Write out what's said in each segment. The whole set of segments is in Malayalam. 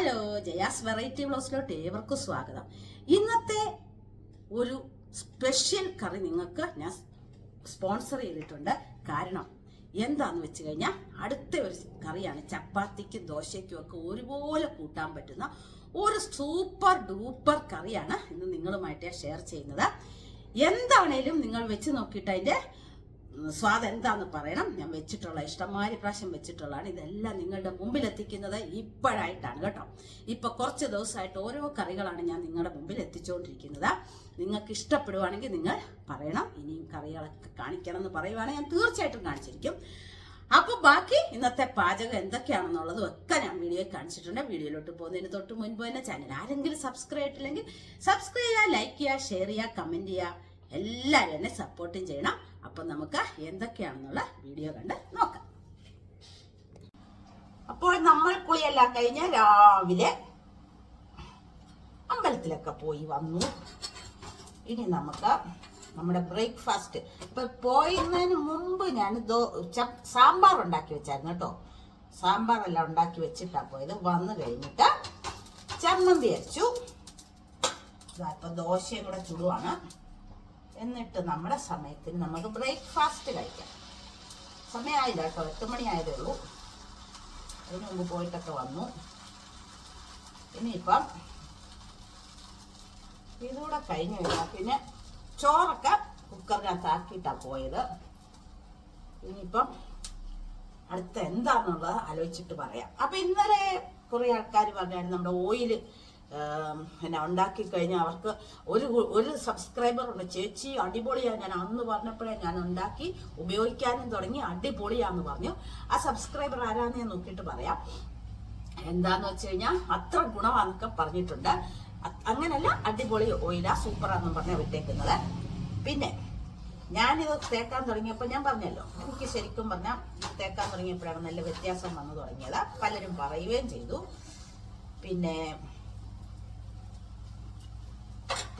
ഹലോ ജയാസ് വെറൈറ്റി ബ്ലൗസിലോട്ട് ഏവർക്കും സ്വാഗതം. ഇന്നത്തെ ഒരു സ്പെഷ്യൽ കറി നിങ്ങൾക്ക് ഞാൻ സ്പോൺസർ ചെയ്തിട്ടുണ്ട്. കാരണം എന്താന്ന് വെച്ച് കഴിഞ്ഞാൽ അടുത്ത ഒരു കറിയാണ് ചപ്പാത്തിക്കും ദോശയ്ക്കും ഒക്കെ ഒരുപോലെ കൂട്ടാൻ പറ്റുന്ന ഒരു സൂപ്പർ ഡൂപ്പർ കറിയാണ് ഇന്ന് നിങ്ങളുമായിട്ട് ഷെയർ ചെയ്യുന്നത്. എന്താണേലും നിങ്ങൾ വെച്ച് നോക്കിയിട്ട് അതിന്റെ സ്വാദ് എന്താന്ന് പറയണം. ഞാൻ വെച്ചിട്ടുള്ള ഇഷ്ടംമാതിരി പ്രാവശ്യം വെച്ചിട്ടുള്ളതാണ്. ഇതെല്ലാം നിങ്ങളുടെ മുമ്പിൽ എത്തിക്കുന്നത് ഇപ്പോഴായിട്ടാണ് കേട്ടോ. ഇപ്പൊ കുറച്ച് ദിവസമായിട്ട് ഓരോ കറികളാണ് ഞാൻ നിങ്ങളുടെ മുമ്പിൽ എത്തിച്ചുകൊണ്ടിരിക്കുന്നത് നിങ്ങൾക്ക് ഇഷ്ടപ്പെടുവാണെങ്കിൽ നിങ്ങൾ പറയണം. ഇനിയും കറികളൊക്കെ കാണിക്കണം എന്ന് പറയുവാണെങ്കിൽ ഞാൻ തീർച്ചയായിട്ടും കാണിച്ചിരിക്കും. അപ്പൊ ബാക്കി ഇന്നത്തെ പാചകം എന്തൊക്കെയാണെന്നുള്ളതും ഒക്കെ ഞാൻ വീഡിയോ കാണിച്ചിട്ടുണ്ട്. വീഡിയോയിലോട്ട് പോകുന്നതിന് തൊട്ട് മുൻപ് തന്നെ ചാനൽ ആരെങ്കിലും സബ്സ്ക്രൈബ് ആയിട്ടില്ലെങ്കിൽ സബ്സ്ക്രൈബ് ചെയ്യുക ലൈക്ക് ചെയ്യുക ഷെയർ ചെയ്യുക കമന്റ് ചെയ്യുക. എല്ലാവരും എന്നെ സപ്പോർട്ടും ചെയ്യണം. അപ്പം നമുക്ക് എന്തൊക്കെയാണെന്നുള്ള വീഡിയോ കണ്ട് നോക്കാം. അപ്പോൾ നമ്മൾ കുളിയെല്ലാം കഴിഞ്ഞ് രാവിലെ അമ്പലത്തിലൊക്കെ പോയി വന്നു. ഇനി നമുക്ക് നമ്മുടെ ബ്രേക്ക്ഫാസ്റ്റ് ഇപ്പൊ പോയിരുന്നതിന് മുമ്പ് ഞാൻ ദോ സാമ്പാർ ഉണ്ടാക്കി വെച്ചായിരുന്നു കേട്ടോ. സാമ്പാർ എല്ലാം ഉണ്ടാക്കി വെച്ചിട്ടാ പോയത്. വന്നു കഴിഞ്ഞിട്ട് ചമ്മന്തി അരച്ചു. ഇതാ ഇപ്പൊ ദോശയും കൂടെ ചുടുവാണ്. എന്നിട്ട് നമ്മുടെ സമയത്തിന് നമുക്ക് ബ്രേക്ക്ഫാസ്റ്റ് കഴിക്കാം. സമയമായില്ല കേട്ടോ. എട്ട് മണിയായതേ ഉള്ളൂ. അതിന് മുമ്പ് പോയിട്ടൊക്കെ വന്നു. ഇനിയിപ്പം ഇതുകൂടെ കഴിഞ്ഞു കഴിഞ്ഞാൽ പിന്നെ ചോറൊക്കെ കുക്കറിനകത്ത് ആക്കിയിട്ടാണ് പോയത്. ഇനിയിപ്പം അടുത്ത എന്താണെന്നുള്ളത് ആലോചിച്ചിട്ട് പറയാം. അപ്പം ഇന്നലെ കുറേ ആൾക്കാർ പറഞ്ഞായിരുന്നു നമ്മുടെ ഓയിൽ പിന്നെ ഉണ്ടാക്കി കഴിഞ്ഞാൽ അവർക്ക് ഒരു ഒരു സബ്സ്ക്രൈബർ ഉണ്ട്. ചേച്ചി അടിപൊളിയാണ് ഞാൻ അന്ന് പറഞ്ഞപ്പോഴേ ഞാൻ ഉണ്ടാക്കി ഉപയോഗിക്കാനും തുടങ്ങി. അടിപൊളിയാന്ന് പറഞ്ഞു. ആ സബ്സ്ക്രൈബർ ആരാന്ന് ഞാൻ നോക്കിയിട്ട് പറയാം. എന്താന്ന് വെച്ച് കഴിഞ്ഞാൽ അത്ര ഗുണമാണെന്നൊക്കെ പറഞ്ഞിട്ടുണ്ട്. അങ്ങനല്ല അടിപൊളി ഓയിലാ. സൂപ്പറാന്നും പറഞ്ഞ വിട്ടേക്കുന്നത്. പിന്നെ ഞാനിത് തേക്കാൻ തുടങ്ങിയപ്പോൾ ഞാൻ പറഞ്ഞല്ലോ. എനിക്ക് ശരിക്കും പറഞ്ഞാൽ തേക്കാൻ തുടങ്ങിയപ്പോഴാണ് നല്ല വ്യത്യാസം വന്നു തുടങ്ങിയത്. പലരും പറയുകയും ചെയ്തു. പിന്നെ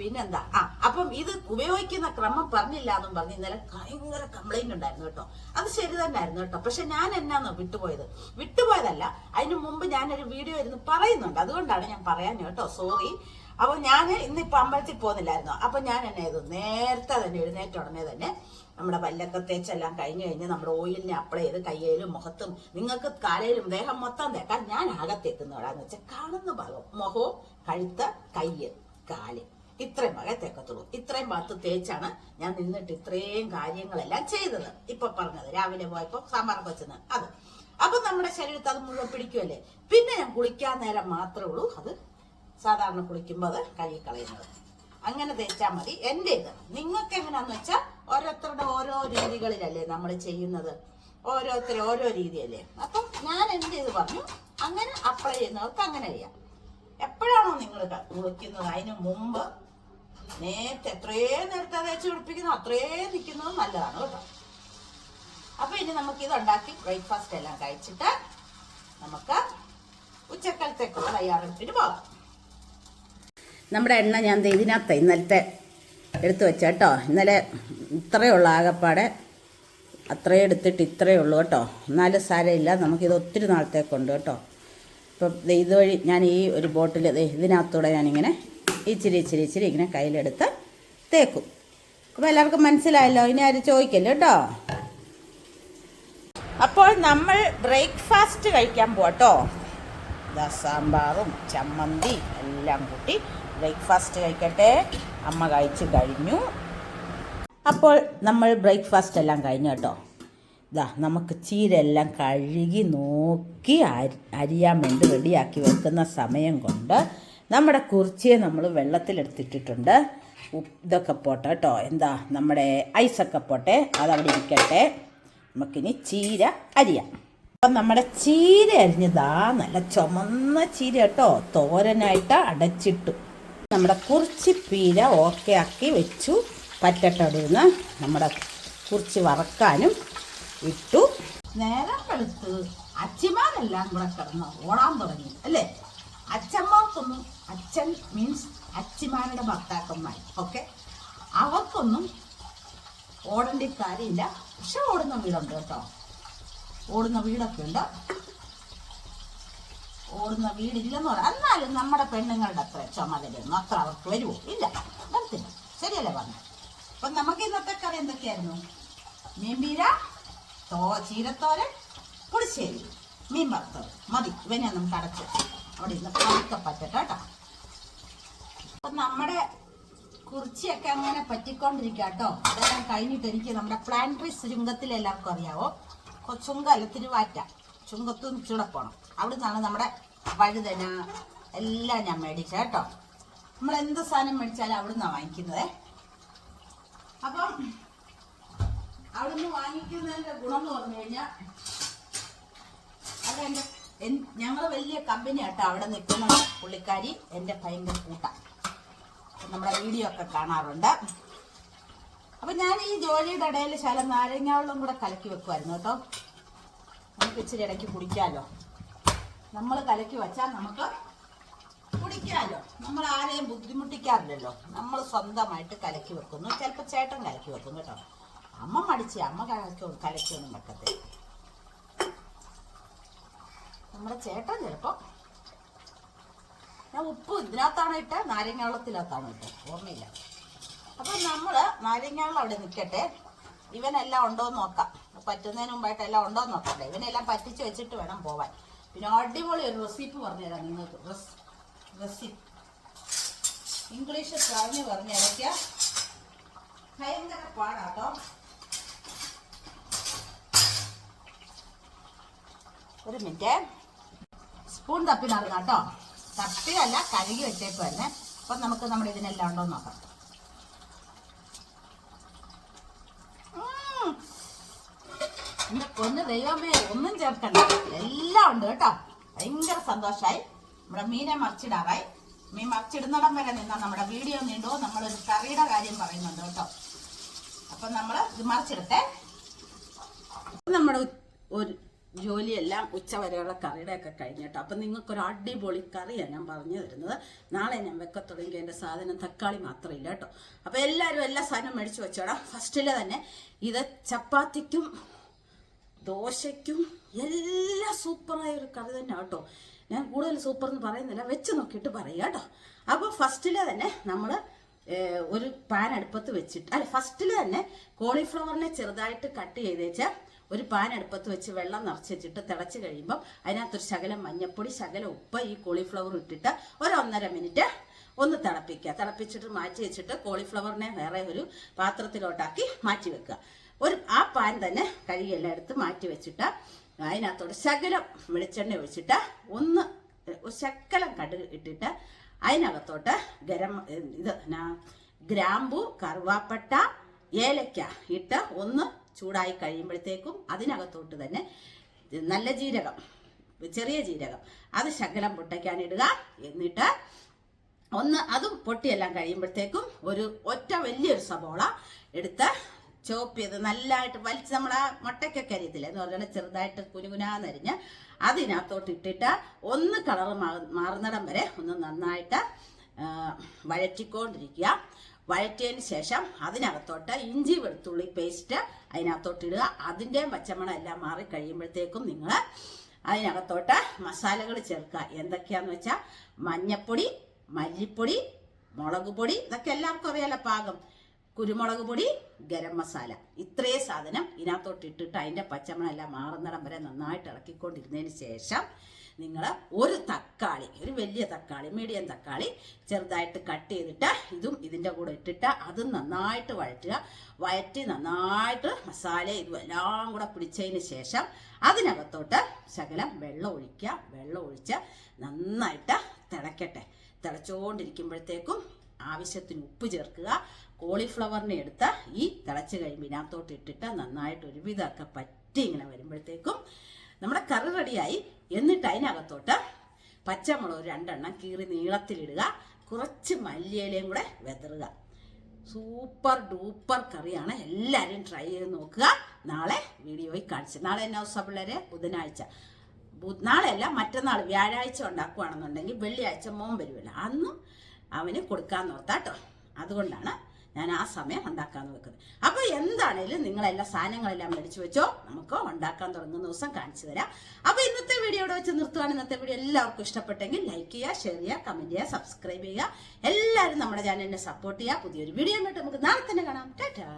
പിന്നെന്താ? ആ അപ്പം ഇത് ഉപയോഗിക്കുന്ന ക്രമം പറഞ്ഞില്ല എന്നും പറഞ്ഞ് ഇന്നലെ ഭയങ്കര കംപ്ലൈന്റ് ഉണ്ടായിരുന്നു കേട്ടോ. അത് ശരി തന്നെയായിരുന്നു കേട്ടോ. പക്ഷെ ഞാൻ എന്നാന്നോ വിട്ടുപോയത്? വിട്ടുപോയതല്ല അതിനു മുമ്പ് ഞാനൊരു വീഡിയോ ഇരുന്ന് പറയുന്നുണ്ട്. അതുകൊണ്ടാണ് ഞാൻ പറയാൻ കേട്ടോ. സോറി അപ്പൊ ഞാൻ ഇന്നിപ്പോ അമ്പലത്തിൽ പോകുന്നില്ലായിരുന്നു? അപ്പൊ ഞാൻ എന്നെ ചെയ്തു നേരത്തെ തന്നെ എഴുന്നേറ്റ ഉടനെ തന്നെ നമ്മുടെ പല്ലൊക്കെ തേച്ചെല്ലാം കഴിഞ്ഞു കഴിഞ്ഞ് നമ്മുടെ ഓയിലിനെ അപ്ലൈ ചെയ്ത് കയ്യിലും മുഖത്തും നിങ്ങൾക്ക് കാലയിലും ദേഹം മൊത്തം തേക്കാൻ ഞാൻ അകത്തേക്കുന്നവരാന്ന് വെച്ചാൽ കാണുന്ന ഭാഗം മുഖവും കഴുത്ത് കയ്യ് കാൽ. ഇത്രയും വക തേക്കത്തുള്ളൂ ഇത്രയും ഭാഗത്ത് തേച്ചാണ് ഞാൻ നിന്നിട്ട് ഇത്രയും കാര്യങ്ങളെല്ലാം ചെയ്തത്. ഇപ്പൊ പറഞ്ഞത് രാവിലെ പോയപ്പോ സാമ്പാർ വെച്ചത് അത്. അപ്പൊ നമ്മുടെ ശരീരത്തിൽ അത് മുഴുവൻ പിടിക്കുമല്ലേ പിന്നെ ഞാൻ കുളിക്കാൻ നേരം മാത്രമേ ഉള്ളൂ. അത് സാധാരണ കുളിക്കുമ്പോൾ അത് കഴുകിക്കളയുന്നത്. അങ്ങനെ തേച്ചാൽ മതി. എന്റെ ഇത് നിങ്ങൾക്ക് എങ്ങനെയാന്ന് വെച്ചാൽ ഓരോരുത്തരുടെ ഓരോ രീതികളിലല്ലേ നമ്മൾ ചെയ്യുന്നത്. ഓരോരുത്തരും ഓരോ രീതിയല്ലേ. അപ്പം ഞാൻ എന്ത് ചെയ്ത് പറഞ്ഞു. അങ്ങനെ അപ്ലൈ ചെയ്യുന്നവർക്ക് അങ്ങനെ ചെയ്യാം. എപ്പോഴാണോ നിങ്ങൾ കുളിക്കുന്നത്? അതിന് മുമ്പ് നേരത്തെ എത്രയും നേരത്തെ തേച്ച് പിടിപ്പിക്കുന്നു അത്രയും നിൽക്കുന്നത് നല്ലതാണ് കേട്ടോ. അപ്പൊ ഇനി നമുക്ക് ഇത് ഉണ്ടാക്കി ബ്രേക്ക്ഫാസ്റ്റ് എല്ലാം കഴിച്ചിട്ട് നമുക്ക് ഉച്ചക്കാലത്തേക്കുള്ള തയ്യാറെടുപ്പിന് പോകാം. നമ്മുടെ എണ്ണ ഞാൻ ഇതിനകത്ത് ഇന്നലത്തെ എടുത്തു വെച്ച കേട്ടോ. ഇന്നലെ ഇത്രയേ ഉള്ളൂ ആകപ്പാടെ. അത്രയും എടുത്തിട്ട് ഇത്രയേ ഉള്ളൂ കേട്ടോ. എന്നാലും സാരമില്ല. നമുക്കിത് ഒത്തിരി നാളത്തേക്കുണ്ട് കേട്ടോ. ഇപ്പം ഇതുവഴി ഞാൻ ഈ ഒരു ബോട്ടിൽ ഇതിനകത്തൂടെ ഞാനിങ്ങനെ ഇച്ചിരി ഇച്ചിരി ഇച്ചിരി ഇങ്ങനെ കയ്യിലെടുത്ത് തേക്കും. അപ്പോൾ എല്ലാവർക്കും മനസ്സിലായല്ലോ? ഇനി ആരും ചോദിക്കല്ലോ കേട്ടോ? അപ്പോൾ നമ്മൾ ബ്രേക്ക്ഫാസ്റ്റ് കഴിക്കാൻ പോട്ടോ സാമ്പാറും ചമ്മന്തി എല്ലാം കൂട്ടി ബ്രേക്ക്ഫാസ്റ്റ് കഴിക്കട്ടെ. അമ്മ കഴിച്ച് കഴിഞ്ഞു. അപ്പോൾ നമ്മൾ ബ്രേക്ക്ഫാസ്റ്റ് എല്ലാം കഴിഞ്ഞു കേട്ടോ. ഇതാ നമുക്ക് ചീര എല്ലാം കഴുകി നോക്കി അരി അരിയാൻ വേണ്ടി റെഡിയാക്കി വെക്കുന്ന സമയം കൊണ്ട് നമ്മുടെ കുറിച്ചിയെ നമ്മൾ വെള്ളത്തിലെടുത്തിട്ടിട്ടുണ്ട്. ഇതൊക്കെ പോട്ടെ കേട്ടോ. എന്താ നമ്മുടെ ഐസൊക്കെ പോട്ടെ. അതവിടെ ഇരിക്കട്ടെ. നമുക്കിനി ചീര അരിയാം. അപ്പം നമ്മുടെ ചീര അരിഞ്ഞതാ നല്ല ചുമന്ന ചീര കേട്ടോ. തോരനായിട്ട് അടച്ചിട്ടു. നമ്മുടെ കുറിച്ചി പീര ഓക്കെ ആക്കി വെച്ചു. പറ്റട്ടടുന്ന് നമ്മുടെ കുറിച്ച് വറക്കാനും ഇട്ടു. നേരം വെളുത്ത് അച്ചിമാരെല്ലാം കൂടെ കിടന്ന് ഓടാൻ തുടങ്ങി. അല്ലേ? അച്ഛൻ മീൻസ് അച്ഛന്മാരുടെ ഭർത്താക്കന്മാർ. ഓക്കെ അവർക്കൊന്നും ഓടേണ്ട കാര്യമില്ല. പക്ഷെ ഓടുന്ന വീടുണ്ട് കേട്ടോ. ഓടുന്ന വീടൊക്കെ ഉണ്ട്. ഓടുന്ന വീടില്ലെന്ന് പറയാം. എന്നാലും നമ്മുടെ പെണ്ണുങ്ങളുടെ അത്ര ചുമതലയൊന്നും അത്ര അവർക്ക് വരുമോ ഇല്ല. വരത്തില്ല. ശരിയല്ലേ പറഞ്ഞു? അപ്പം നമുക്ക് ഇന്നത്തെ കറി എന്തൊക്കെയായിരുന്നു? മീൻപീര തോ ചീരത്തോരൻ പുളിശ്ശേരി മീൻ വറുത്തത് മതി. ഇവനെ നമുക്ക് അടച്ച് അവിടെ ഇന്ന് പതുക്കെ കേട്ടോ. അപ്പം നമ്മുടെ കുറിച്ചിയൊക്കെ അങ്ങനെ പറ്റിക്കൊണ്ടിരിക്കുക കേട്ടോ അതെല്ലാം കഴിഞ്ഞിട്ട് എനിക്ക് നമ്മുടെ പ്ലാന്ററീസ് ചുങ്കത്തിൽ എല്ലാവർക്കും അറിയാവോ? ചുങ്കല്ല തിരുവാറ്റ. ചുങ്കത്തും ചൂടെ പോണം. അവിടെ നിന്നാണ് നമ്മുടെ വഴുതന എല്ലാം ഞാൻ മേടിച്ചത് കേട്ടോ. നമ്മൾ എന്ത് സാധനം മേടിച്ചാലും അവിടെ നിന്നാണ് വാങ്ങിക്കുന്നത്. അപ്പം നിന്ന് വാങ്ങിക്കുന്നതിന്റെ ഗുണം എന്ന് പറഞ്ഞു കഴിഞ്ഞാൽ അത് എന്റെ ഞങ്ങൾ വലിയ കമ്പനി ആട്ടോ അവിടെ നിൽക്കുന്ന പുള്ളിക്കാരി എന്റെ ഭയങ്കര കൂട്ടാണ് നമ്മുടെ വീഡിയോ ഒക്കെ കാണാറുണ്ട്. അപ്പൊ ഞാൻ ഈ ജോലിയുടെ ഇടയിൽ ശല നാരങ്ങാവെള്ളം കൂടെ കലക്കി വെക്കുമായിരുന്നു കേട്ടോ. നമുക്ക് ഇച്ചിരി ഇടയ്ക്ക് കുടിക്കാമല്ലോ നമ്മൾ കലക്കി വെച്ചാൽ നമുക്ക് കുടിക്കാമല്ലോ നമ്മൾ ആരെയും ബുദ്ധിമുട്ടിക്കാറില്ലല്ലോ. നമ്മൾ സ്വന്തമായിട്ട് കലക്കി വെക്കുന്നു. ചിലപ്പോൾ ചേട്ടൻ കലക്കി വെക്കും കേട്ടോ. അമ്മ മടിച്ച് അമ്മ കലക്കി കലക്കിയൊന്നും വെക്കത്തില്ല. നമ്മുടെ ചേട്ടൻ ചിലപ്പോൾ ഞാൻ ഉപ്പ് ഇതിനകത്താണ് ഇട്ട് നാരങ്ങ വെള്ളത്തിനകത്താണ് ഇട്ട്. ഓർമ്മയില്ല. അപ്പം നമ്മൾ നാരങ്ങ വെള്ളം അവിടെ നിൽക്കട്ടെ ഇവനെല്ലാം ഉണ്ടോ എന്ന് നോക്കാം. പറ്റുന്നതിന് മുമ്പായിട്ട് എല്ലാം ഉണ്ടോ എന്ന് നോക്കട്ടെ ഇവനെല്ലാം പറ്റിച്ച് വെച്ചിട്ട് വേണം പോവാൻ. പിന്നെ അടിപൊളി ഒരു റെസിപ്പി പറഞ്ഞുതരാം നിങ്ങൾക്ക്. റെസിപ്പി. ഇംഗ്ലീഷ് പറഞ്ഞു പറഞ്ഞു ഇടയ്ക്ക് ഭയങ്കര പാടാട്ടോ. ഒരു മിനിറ്റ്. സ്പൂൺ തപ്പി തപ്പിയല്ല കഴുകി തന്നെ അപ്പം നമുക്ക് നമ്മൾ ഇതിനെല്ലാം ഉണ്ടോ നോക്കാം. ഒന്ന് ദൈവമേ ഒന്നും ചേർക്കണ്ട. എല്ലാം ഉണ്ട് കേട്ടോ. ഭയങ്കര സന്തോഷമായി നമ്മുടെ മീനെ മറിച്ചിടാറായി. മീൻ മറിച്ചിടുന്നിടം വരെ നിന്നാ നമ്മുടെ വീഡിയോ നീണ്ടോ. നമ്മളൊരു കറിയുടെ കാര്യം പറയുന്നുണ്ട് കേട്ടോ. അപ്പൊ നമ്മൾ ഇത് മറിച്ചിടട്ടെ. നമ്മുടെ ഒരു ജോലിയെല്ലാം ഉച്ച വരെയുള്ള കറിയുടെ ഒക്കെ കഴിഞ്ഞിട്ടോ അപ്പം നിങ്ങൾക്കൊരു അടിപൊളി കറിയാണ് ഞാൻ പറഞ്ഞു തരുന്നത്. നാളെ ഞാൻ വെക്കത്തുടങ്ങി എന്റെ സാധനം തക്കാളി മാത്രമില്ല കേട്ടോ. അപ്പോൾ എല്ലാവരും എല്ലാ സാധനവും മേടിച്ച് വെച്ചോടാം. ഫസ്റ്റിൽ തന്നെ ഇത് ചപ്പാത്തിക്കും ദോശയ്ക്കും എല്ലാം സൂപ്പറായ ഒരു കറി തന്നെ കേട്ടോ. ഞാൻ കൂടുതൽ സൂപ്പർ എന്ന് പറയുന്നില്ല. വെച്ച് നോക്കിയിട്ട് പറയാം കേട്ടോ. അപ്പോൾ ഫസ്റ്റിൽ തന്നെ നമ്മൾ ഒരു പാൻ അടുപ്പത്ത് വെച്ചിട്ട് അല്ല ഫസ്റ്റിൽ തന്നെ കോളിഫ്ലവറിനെ ചെറുതായിട്ട് കട്ട് ചെയ്തേച്ചാൽ ഒരു പാൻ അടുപ്പത്ത് വെച്ച് വെള്ളം നിറച്ച് വെച്ചിട്ട് തിളച്ച് കഴിയുമ്പം അതിനകത്തൊരു ശകലം മഞ്ഞപ്പൊടി ശകലം ഉപ്പ് ഈ കോളിഫ്ലവർ ഇട്ടിട്ട് ഒരു ഒന്നര മിനിറ്റ് ഒന്ന് തിളപ്പിക്കുക. തിളപ്പിച്ചിട്ട് മാറ്റി വെച്ചിട്ട് കോളിഫ്ലവറിനെ വേറെ ഒരു പാത്രത്തിലോട്ടാക്കി മാറ്റി വെക്കുക. ഒരു ആ പാൻ തന്നെ കഴുകിയെല്ലാം എടുത്ത് മാറ്റി വെച്ചിട്ട് അതിനകത്തോട് ശകലം വെളിച്ചെണ്ണ ഒഴിച്ചിട്ട് ഒന്ന് ശകലം കടുക് ഇട്ടിട്ട് അതിനകത്തോട്ട് ഗരം ഇത് ഗ്രാമ്പു കറുവാപ്പട്ട ഏലക്ക ഇട്ട് ഒന്ന് ചൂടായി കഴിയുമ്പോഴത്തേക്കും അതിനകത്തോട്ട് തന്നെ നല്ല ജീരകം ചെറിയ ജീരകം. അത് ശകലം പൊട്ടയ്ക്കാനിടുക എന്നിട്ട് ഒന്ന് അതും പൊട്ടിയെല്ലാം കഴിയുമ്പോഴത്തേക്കും ഒരു ഒറ്റ വലിയൊരു സബോള എടുത്ത് ചോപ്പ് ചെയ്ത് നല്ലതായിട്ട് വലിച്ച് നമ്മൾ ആ മുട്ടയ്ക്കൊക്കെ അരിയത്തില്ല? എന്ന് പറഞ്ഞാൽ ചെറുതായിട്ട് കുനുകുനാന്നരിഞ്ഞ് അതിനകത്തോട്ട് ഇട്ടിട്ട് ഒന്ന് കളർ മാറുന്നിടം വരെ ഒന്ന് നന്നായിട്ട് വഴറ്റിക്കൊണ്ടിരിക്കുക. വഴറ്റിയതിന് ശേഷം അതിനകത്തോട്ട് ഇഞ്ചി വെളുത്തുള്ളി പേസ്റ്റ് അതിനകത്തോട്ട് ഇടുക. അതിന്റെയും പച്ചമണം എല്ലാം മാറി കഴിയുമ്പോഴത്തേക്കും നിങ്ങൾ അതിനകത്തോട്ട് മസാലകൾ ചേർക്കുക. എന്തൊക്കെയാന്ന് വെച്ചാൽ മഞ്ഞപ്പൊടി മല്ലിപ്പൊടി മുളക് പൊടി ഇതൊക്കെ എല്ലാവർക്കും അറിയാലോ പാകം. കുരുമുളക് പൊടി ഗരം മസാല. ഇത്രയും സാധനം ഇതിനകത്തോട്ട് ഇട്ടിട്ട് അതിന്റെ പച്ചമണം എല്ലാം മാറുന്നിടം വരെ നന്നായിട്ട് ഇളക്കിക്കൊണ്ടിരുന്നതിന് ശേഷം നിങ്ങൾ ഒരു തക്കാളി ഒരു വലിയ തക്കാളി മീഡിയം തക്കാളി ചെറുതായിട്ട് കട്ട് ചെയ്തിട്ട് ഇതും ഇതിന്റെ കൂടെ ഇട്ടിട്ട് അതും നന്നായിട്ട് വഴറ്റുക. വഴറ്റി നന്നായിട്ട് മസാല ഇതും എല്ലാം കൂടെ പിടിച്ചതിന് ശേഷം അതിനകത്തോട്ട് ശകലം വെള്ളം ഒഴിക്കുക. വെള്ളം ഒഴിച്ച് നന്നായിട്ട് തിളക്കട്ടെ. തിളച്ചുകൊണ്ടിരിക്കുമ്പോഴത്തേക്കും ആവശ്യത്തിന് ഉപ്പ് ചേർക്കുക. കോളിഫ്ലവറിനെ എടുത്ത് ഈ തിളച്ച് കഴിയുമ്പോൾ ഇതിനകത്തോട്ട് ഇട്ടിട്ട് നന്നായിട്ട് ഒരുവിധമൊക്കെ പറ്റി ഇങ്ങനെ വരുമ്പോഴത്തേക്കും നമ്മുടെ കറി റെഡിയായി. എന്നിട്ട് അതിനകത്തോട്ട് പച്ചമുളക് രണ്ടെണ്ണം കീറി നീളത്തിലിടുക. കുറച്ച് മല്ലിയിലയും കൂടെ വെതറുക. സൂപ്പർ ഡൂപ്പർ കറിയാണ്. എല്ലാവരും ട്രൈ ചെയ്ത് നോക്കുക. നാളെ വീഡിയോയിൽ കാണിച്ചു നാളെ എന്നാ ദിവസം പിള്ളേരെ? ബുധനാഴ്ച. നാളെയല്ല മറ്റന്നാൾ വ്യാഴാഴ്ച ഉണ്ടാക്കുകയാണെന്നുണ്ടെങ്കിൽ വെള്ളിയാഴ്ച മോൻ വരുമല്ലോ അന്നും അവന് കൊടുക്കാൻ നോർത്താട്ടോ അതുകൊണ്ടാണ് ഞാൻ ആ സമയം ഉണ്ടാക്കാന്ന് വെക്കുന്നത് അപ്പോൾ എന്താണേലും നിങ്ങളെല്ലാ സാധനങ്ങളെല്ലാം മേടിച്ചു വെച്ചോ നമുക്ക് ഉണ്ടാക്കാൻ തുടങ്ങുന്ന ദിവസം കാണിച്ചു തരാം. അപ്പോൾ ഇന്നത്തെ വീഡിയോ ഇവിടെ വെച്ച് നിർത്തുവാണ്. ഇന്നത്തെ വീഡിയോ എല്ലാവർക്കും ഇഷ്ടപ്പെട്ടെങ്കിൽ ലൈക്ക് ചെയ്യുക ഷെയർ ചെയ്യുക കമന്റ് ചെയ്യുക സബ്സ്ക്രൈബ് ചെയ്യുക. എല്ലാവരും നമ്മുടെ ചാനലിനെ സപ്പോർട്ട് ചെയ്യുക. പുതിയൊരു വീഡിയോ നമുക്ക് നാളെ തന്നെ കാണാം. ടാറ്റാ.